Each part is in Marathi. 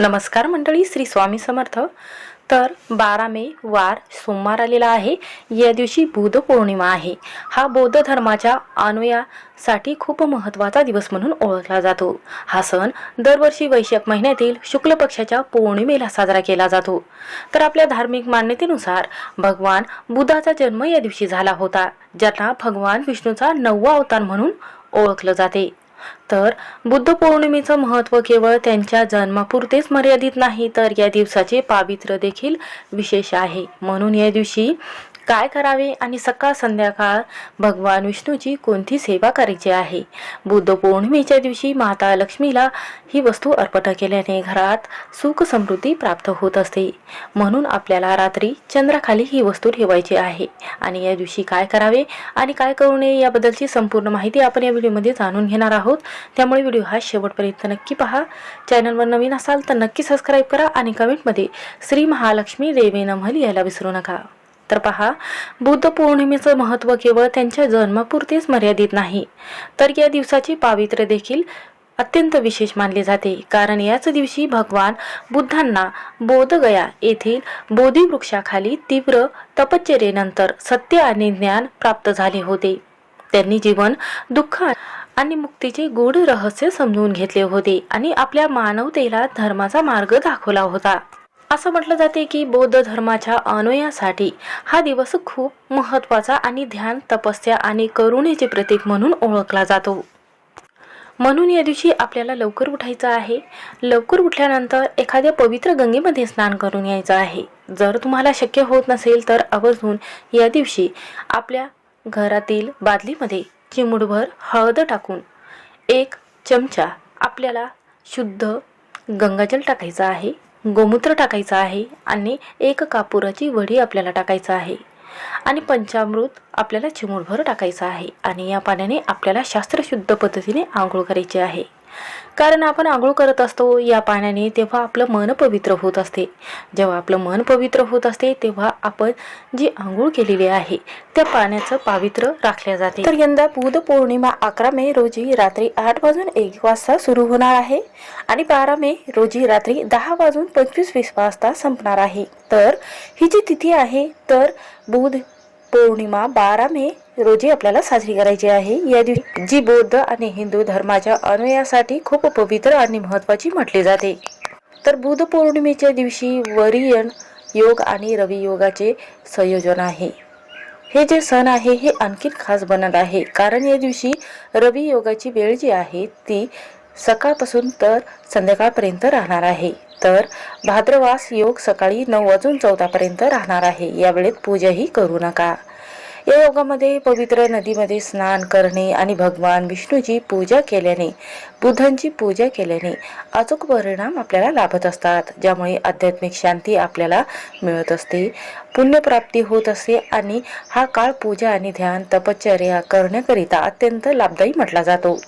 नमस्कार मंडळी श्री स्वामी समर्थ. तर बारा मे वार सोमवार आलेला आहे. या दिवशी बुध पौर्णिमा आहे. हा बौद्ध धर्माच्या अनुयासाठी खूप महत्त्वाचा दिवस म्हणून ओळखला जातो. हा सण दरवर्षी वैशाख महिन्यातील शुक्ल पक्षाच्या पौर्णिमेला साजरा केला जातो. तर आपल्या धार्मिक मान्यतेनुसार भगवान बुद्धाचा जन्म या दिवशी झाला होता ज्यांना भगवान विष्णूचा नववा अवतार म्हणून ओळखलं जाते. तर बुद्ध पौर्णिमेचं महत्त्व केवळ त्यांच्या जन्मापुरतेच मर्यादित नाही तर या दिवसाचे पावित्र्य देखील विशेष आहे. म्हणून या दिवशी काय करावे आणि सकाळ संध्याकाळ भगवान विष्णूची कोणती सेवा करायची आहे? बुद्ध पौर्णिमेच्या दिवशी माता लक्ष्मीला ही वस्तू अर्पण केल्याने घरात सुख समृद्धी प्राप्त होत असते. म्हणून आपल्याला रात्री चंद्राखाली ही वस्तू ठेवायची आहे. आणि या दिवशी काय करावे आणि काय करू नये याबद्दलची संपूर्ण माहिती आपण या व्हिडिओमध्ये जाणून घेणार आहोत. त्यामुळे व्हिडिओ हा शेवटपर्यंत नक्की पहा. चॅनलवर नवीन असाल तर नक्की सबस्क्राईब करा आणि कमेंटमध्ये श्री महालक्ष्मी देवे नमल लिहायला विसरू नका. तर पहा बुद्ध पौर्णिमेचं महत्त्व केवळ त्यांच्या जन्मापुरतेच मर्यादित नाही तर या दिवसाचे पावित्र्य देखील अत्यंत विशेष मानले जाते. कारण याच दिवशी भगवान बुद्धांना बोधगया येथील बोधीवृक्षाखाली तीव्र तपश्चर्येनंतर सत्य आणि ज्ञान प्राप्त झाले होते. त्यांनी जीवन दुःख आणि मुक्तीचे गूढ रहस्य समजून घेतले होते आणि आपल्या मानवतेला धर्माचा मार्ग दाखवला होता. असं म्हटलं जाते की बौद्ध धर्माच्या अनुयासाठी हा दिवस खूप महत्त्वाचा आणि ध्यान तपस्या आणि करुणेचे प्रतीक म्हणून ओळखला जातो. म्हणून या दिवशी आपल्याला लवकर उठायचं आहे. लवकर उठल्यानंतर एखाद्या पवित्र गंगेमध्ये स्नान करून यायचं आहे. जर तुम्हाला शक्य होत नसेल तर आवर्जून या दिवशी आपल्या घरातील बादलीमध्ये चिमुडभर हळद टाकून एक चमचा आपल्याला शुद्ध गंगाजल टाकायचं आहे. गोमूत्र टाकायचं आहे आणि एक कापुराची वडी आपल्याला टाकायचं आहे. आणि पंचामृत आपल्याला चिमूटभर टाकायचं आहे. आणि या पाण्याने आपल्याला शास्त्रशुद्ध पद्धतीने आंघोळ करायची आहे. कारण आपण आंघोळ करत असतो या पाण्याने तेव्हा आपलं मन पवित्र होत असते. जेव्हा आपलं मन पवित्र होत असते तेव्हा आपण जी आंघोळ केलेली आहे त्या पाण्याचं पावित्र्य राखल्या जाते. तर यंदा बुध पौर्णिमा अकरा मे रोजी रात्री आठ वाजून एक वाजता सुरू होणार आहे आणि बारा मे रोजी रात्री दहा वाजून पंचवीस वीस वाजता संपणार आहे. तर ही जी तिथी आहे तर बुध पौर्णिमा बारा मे रोजी आपल्याला साजरी करायची आहे. या दिवशी जी बौद्ध आणि हिंदू धर्माच्या अनुयासाठी खूप पवित्र आणि महत्वाची म्हटली जाते. तर बुध पौर्णिमेच्या दिवशी वरियन योग आणि रवी योगाचे संयोजन आहे. हे जे सण आहे हे आणखीन खास बनत आहे. कारण या दिवशी रवी योगाची वेळ जी आहे ती सकाळपासून तर संध्याकाळपर्यंत राहणार आहे. तर भाद्रवास योग सकाळी नऊ वाजून चौदापर्यंत राहणार आहे. यावेळेत पूजाही करू नका. या योगामध्ये पवित्र नदीमध्ये स्नान करणे आणि भगवान विष्णूची पूजा केल्याने बुद्धांची पूजा केल्याने अचूक परिणाम आपल्याला लाभत असतात. ज्यामुळे आध्यात्मिक शांती आपल्याला मिळत असते पुण्यप्राप्ती होत असते आणि हा काळ पूजा आणि ध्यान तपश्चर्या करण्याकरिता अत्यंत लाभदायी म्हटला जातो.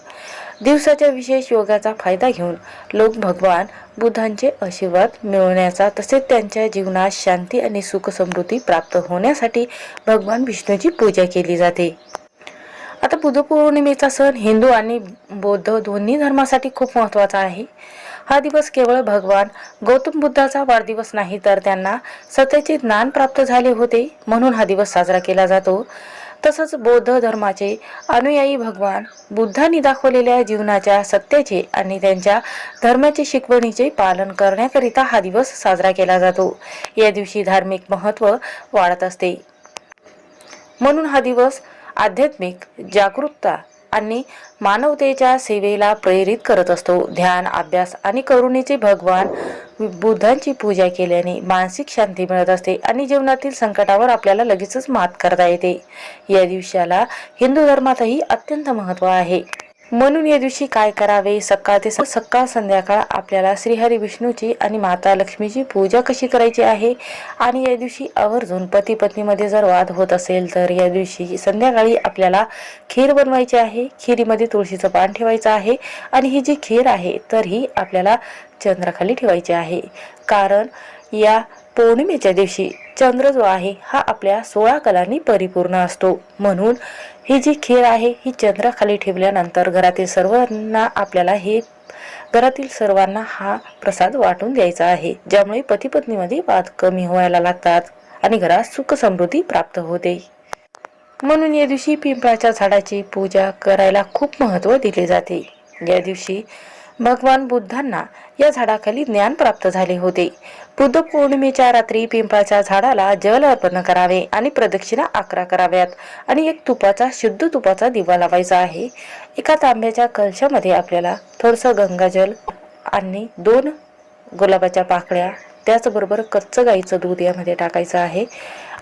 दिवसाच्या विशेष योगाचा फायदा घेऊन लोक भगवान बुद्धांचे आशीर्वाद मिळवण्याचा तसेच त्यांच्या जीवनात शांती आणि सुख समृद्धी प्राप्त होण्यासाठी भगवान विष्णूची पूजा केली जाते. आता बुद्ध पौर्णिमेचा सण हिंदू आणि बौद्ध दोन्ही धर्मासाठी खूप महत्त्वाचा आहे. हा दिवस केवळ भगवान गौतम बुद्धाचा वाढदिवस नाही तर त्यांना सत्याचे ज्ञान प्राप्त झाले होते म्हणून हा दिवस साजरा केला जातो. तसंच बौद्ध धर्माचे अनुयायी भगवान बुद्धांनी दाखवलेल्या जीवनाच्या सत्याचे आणि त्यांच्या धर्माचे शिकवणीचे पालन करण्याकरिता हा दिवस साजरा केला जातो. या दिवशी धार्मिक महत्त्व वाढत असते. म्हणून हा दिवस आध्यात्मिक जागरूकता आणि मानवतेच्या सेवेला प्रेरित करत असतो. ध्यान अभ्यास आणि करुणेचे भगवान बुद्धांची पूजा केल्याने मानसिक शांती मिळत असते आणि जीवनातील संकटावर आपल्याला लगेचच मात करता येते. या दिवसाला हिंदू धर्मातही अत्यंत महत्त्व आहे. म्हणून या दिवशी काय करावे? सकाळ ते स- सकाळ संध्याकाळ आपल्याला श्रीहरी विष्णूची आणि माता लक्ष्मीची पूजा कशी करायची आहे? आणि या दिवशी आवर्जून पती पत्नीमध्ये जर वाद होत असेल तर या दिवशी संध्याकाळी आपल्याला खीर बनवायची आहे. खिरीमध्ये तुळशीचं पान ठेवायचं आहे. आणि ही जी खीर आहे तर ही आपल्याला चंद्राखाली ठेवायची आहे. कारण या पौर्णिमेच्या दिवशी चंद्र जो आहे हा आपल्या सोळा कलांनी परिपूर्ण असतो. म्हणून ही जी खीर आहे ही चंद्राखाली ठेवल्यानंतर घरातील सर्वांना आपल्याला हे घरातील सर्वांना हा प्रसाद वाटून द्यायचा आहे ज्यामुळे पती पत्नीमध्ये वाद कमी व्हायला लागतात आणि घरात सुख समृद्धी प्राप्त होते. म्हणून या दिवशी पिंपळाच्या झाडाची पूजा करायला खूप महत्त्व दिले जाते. या दिवशी भगवान बुद्धांना या झाडाखाली ज्ञान प्राप्त झाले होते. बुद्ध पौर्णिमेच्या रात्री पिंपळाच्या झाडाला जल अर्पण करावे आणि प्रदक्षिणा अकरा कराव्यात आणि एक तुपाचा शुद्ध तुपाचा दिवा लावायचा आहे. एका तांब्याच्या कलशामध्ये आपल्याला थोडंसं गंगाजल आणि दोन गुलाबाच्या पाकळ्या त्याचबरोबर कच्चं गाईचं दूध यामध्ये टाकायचं आहे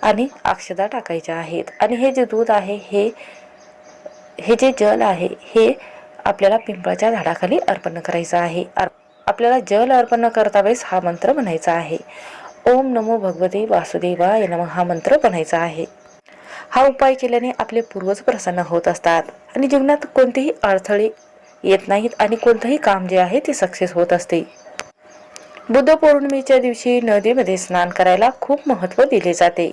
आणि अक्षदा टाकायच्या आहेत. आणि हे जे दूध आहे हे हे जे जल आहे हे आपल्याला पिंपळाच्या झाडाखाली अर्पण करायचं आहे. आपल्याला जल अर्पण करता वेळेस हा मंत्र म्हणायचा आहे. ओम नमो भगवते वासुदेवाय नम हा मंत्र म्हणायचा आहे. हा उपाय केल्याने आपले पूर्वज प्रसन्न होत असतात आणि जीवनात कोणतेही अडथळे येत नाहीत आणि कोणतंही काम जे आहे ते सक्सेस होत असते. बुद्ध पौर्णिमेच्या दिवशी नदीमध्ये स्नान करायला खूप महत्त्व दिले जाते.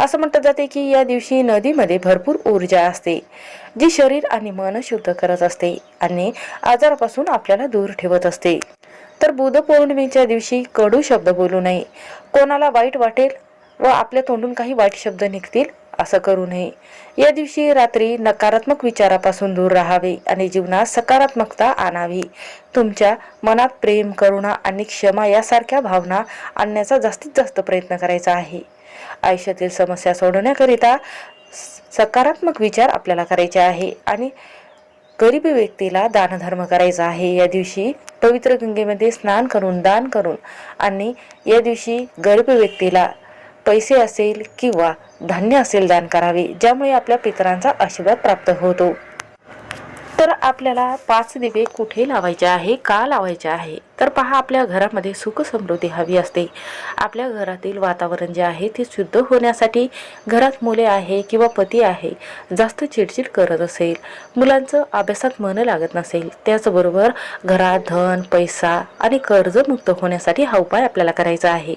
असं म्हटलं जाते की या दिवशी नदीमध्ये भरपूर ऊर्जा असते जी शरीर आणि मन शुद्ध करत असते आणि आजारापासून आपल्याला दूर ठेवत असते. तर बुध पौर्णिमेच्या दिवशी कडू शब्द बोलू नये. कोणाला वाईट वाटेल व आपल्या तोंडून काही वाईट शब्द निघतील असं करू नये. या दिवशी रात्री नकारात्मक विचारापासून दूर राहावे आणि जीवनात सकारात्मकता आणावी. तुमच्या मनात प्रेम करुणा आणि क्षमा यासारख्या भावना आणण्याचा जास्तीत जास्त प्रयत्न करायचा आहे. आयुष्यातील समस्या सोडवण्याकरिता स- सकारात्मक विचार आपल्याला करायचे आहे आणि गरीब व्यक्तीला दानधर्म करायचा आहे. या दिवशी पवित्र गंगेमध्ये स्नान करून दान करून आणि या दिवशी गरीब व्यक्तीला पैसे असेल किंवा धान्य असेल दान करावे ज्यामुळे आपल्या पितरांचा आशीर्वाद प्राप्त होतो. तर आपल्याला पाच दिवे कुठे लावायचे आहे का लावायचे आहे? तर पहा आपल्या घरामध्ये सुख समृद्धी हवी असते. आपल्या घरातील वातावरण जे आहे ते शुद्ध होण्यासाठी घरात मुले आहे किंवा पती आहे जास्त चिडचिड करत असेल मुलांचं अभ्यासात मन लागत नसेल त्याचबरोबर घरात धन पैसा आणि कर्जमुक्त होण्यासाठी हा उपाय आपल्याला करायचा आहे.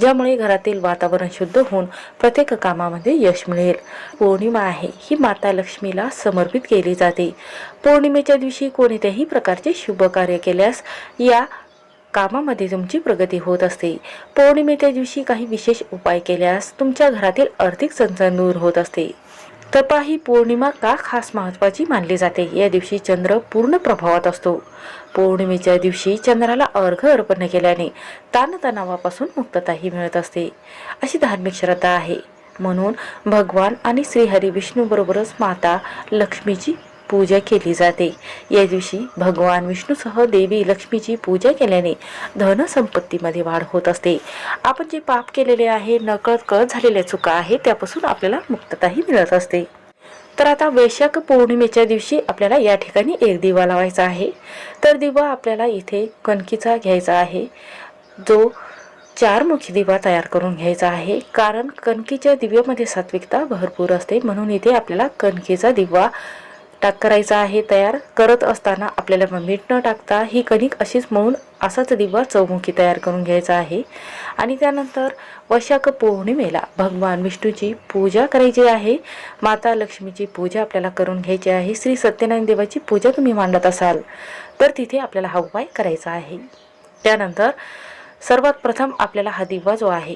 ज्यामुळे घरातील वातावरण शुद्ध होऊन प्रत्येक कामामध्ये यश मिळेल. पौर्णिमा आहे ही माता लक्ष्मीला समर्पित केली जाते. पौर्णिमेच्या दिवशी कोणत्याही प्रकारचे शुभ कार्य केल्यास या कामामध्ये तुमची प्रगती होत असते. पौर्णिमेच्या दिवशी काही विशेष उपाय केल्यास तुमच्या घरातील आर्थिक चणचण दूर होत असते. तपा ही पौर्णिमा का खास महत्त्वाची मानली जाते? या दिवशी चंद्र पूर्ण प्रभावात असतो. पौर्णिमेच्या दिवशी चंद्राला अर्घ अर्पण केल्याने ताणतणावापासून मुक्तताही मिळत असते. अशी धार्मिक श्रद्धा आहे. म्हणून भगवान आणि श्रीहरी विष्णूबरोबरच माता लक्ष्मीची पूजा केली जाते. या दिवशी भगवान विष्णूसह देवी लक्ष्मीची पूजा केल्याने धनसंपत्तीमध्ये वाढ होत असते. आपण जे पाप केलेले आहे नकळत कळत झालेल्या चुका आहे त्यापासून आपल्याला मुक्तताही मिळत असते. तर आता वैशाख पौर्णिमेच्या दिवशी आपल्याला या ठिकाणी एक दिवा लावायचा आहे. तर दिवा आपल्याला इथे कणकीचा घ्यायचा आहे. जो चारमुखी दिवा तयार करून घ्यायचा आहे. कारण कणकीच्या दिव्यामध्ये सात्विकता भरपूर असते. म्हणून इथे आपल्याला कणकीचा दिवा टाक करायचा आहे तयार करत असताना आपल्याला मीठ न टाकता ही कणिक अशीच मळून असाच दिवा चौमुखी तयार करून घ्यायचा आहे. आणि त्यानंतर वैशाख पौर्णिमेला भगवान विष्णूची पूजा करायची आहे. माता लक्ष्मीची पूजा आपल्याला करून घ्यायची आहे. श्री सत्यनारायण देवाची पूजा तुम्ही मांडत असाल तर तिथे आपल्याला हा उपाय करायचा आहे. त्यानंतर सर्वात प्रथम आपल्याला हा दिवा जो आहे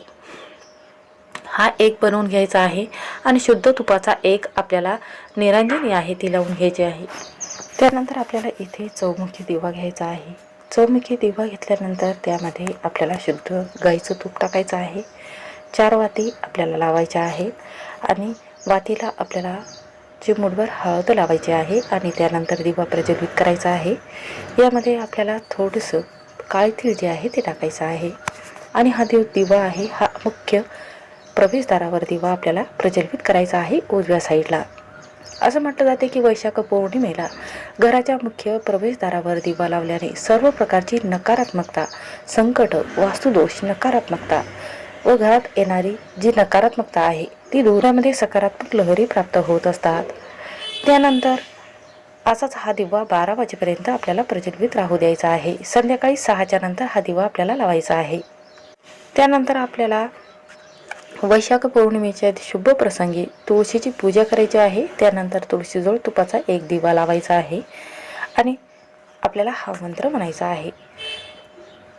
हा एक बनवून घ्यायचा आहे आणि शुद्ध तुपाचा एक आपल्याला निरांजनी आहे ती लावून घ्यायची आहे. त्यानंतर आपल्याला इथे चौमुखी दिवा घ्यायचा आहे. चौमुखी दिवा घेतल्यानंतर त्यामध्ये आपल्याला शुद्ध गाईचं तूप टाकायचं आहे. चार वाती आपल्याला लावायच्या आहेत आणि वातीला आपल्याला चिमूटभर हळद लावायची आहे आणि त्यानंतर दिवा प्रज्वलित करायचा आहे. यामध्ये आपल्याला थोडंसं काळतीळ जे आहे ते टाकायचं आहे. आणि हा देव दिवा आहे हा मुख्य प्रवेशद्वारावर दिवा आपल्याला प्रज्वलित करायचा आहे उजव्या साईडला. असं म्हटलं जाते की वैशाख पौर्णिमेला घराच्या मुख्य प्रवेशद्वारावर दिवा लावल्याने सर्व प्रकारची नकारात्मकता संकट वास्तुदोष नकारात्मकता व घरात येणारी जी नकारात्मकता आहे ती दूरामध्ये सकारात्मक लहरी प्राप्त होत असतात. त्यानंतर असाच हा दिवा बारा वाजेपर्यंत आपल्याला प्रज्वलित राहू द्यायचा आहे. संध्याकाळी सहाच्या नंतर हा दिवा आपल्याला लावायचा आहे. त्यानंतर आपल्याला वैशाख पौर्णिमेच्या शुभ प्रसंगी तुळशीची पूजा करायची आहे. त्यानंतर तुळशीजवळ तुपाचा एक दिवा लावायचा आहे आणि आपल्याला हा मंत्र म्हणायचा आहे.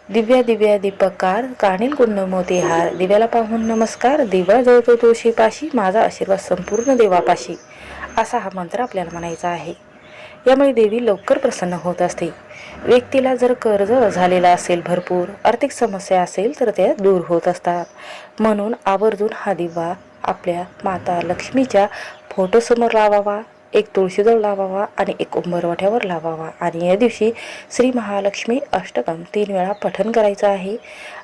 दिव्या दिव्या दीपकार काणील कुंड मोती हार. दिव्याला पाहून नमस्कार. दिवा जळतो तुळशीपाशी माझा आशीर्वाद संपूर्ण देवापाशी. असा हा मंत्र आपल्याला म्हणायचा आहे. यामुळे देवी लवकर प्रसन्न होत असते. व्यक्तीला जर कर्ज झालेला असेल भरपूर आर्थिक समस्या असेल तर त्या दूर होत असतात. म्हणून आवर्जून हा दिवा आपल्या माता लक्ष्मीच्या फोटोसमोर लावावा. एक तुळशीजवळ लावावा आणि एक उंबरवाठ्यावर लावावा. आणि या दिवशी श्री महालक्ष्मी अष्टकम तीन वेळा पठन करायचं आहे.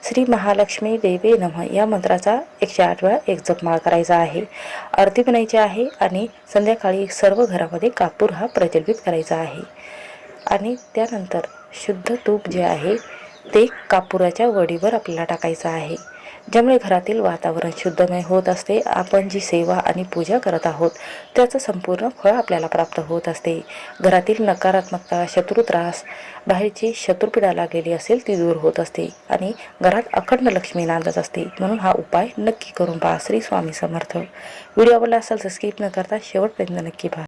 श्री महालक्ष्मी देवे नम या मंत्राचा एकशे आठ वेळा एक जपमाळ करायचा आहे. आरती बनायची आहे आणि संध्याकाळी सर्व घरामध्ये कापूर हा प्रज्वलित करायचा आहे. आणि त्यानंतर शुद्ध तूप जे आहे ते कापुराच्या वडीवर आपल्याला टाकायचं आहे. ज्यामुळे घरातील वातावरण शुद्धमय होत असते आपण जी सेवा आणि पूजा करत आहोत त्याचं संपूर्ण फळ आपल्याला प्राप्त होत असते. घरातील नकारात्मकता शत्रू त्रास बाहेरची शत्रुपीडा लागलेली असेल ती दूर होत असते आणि घरात अखंड लक्ष्मी नांदत असते. म्हणून हा उपाय नक्की करून पहा. श्री स्वामी समर्थ. व्हिडिओ आवडला असेल तर स्किप न करता शेवटपर्यंत नक्की पहा.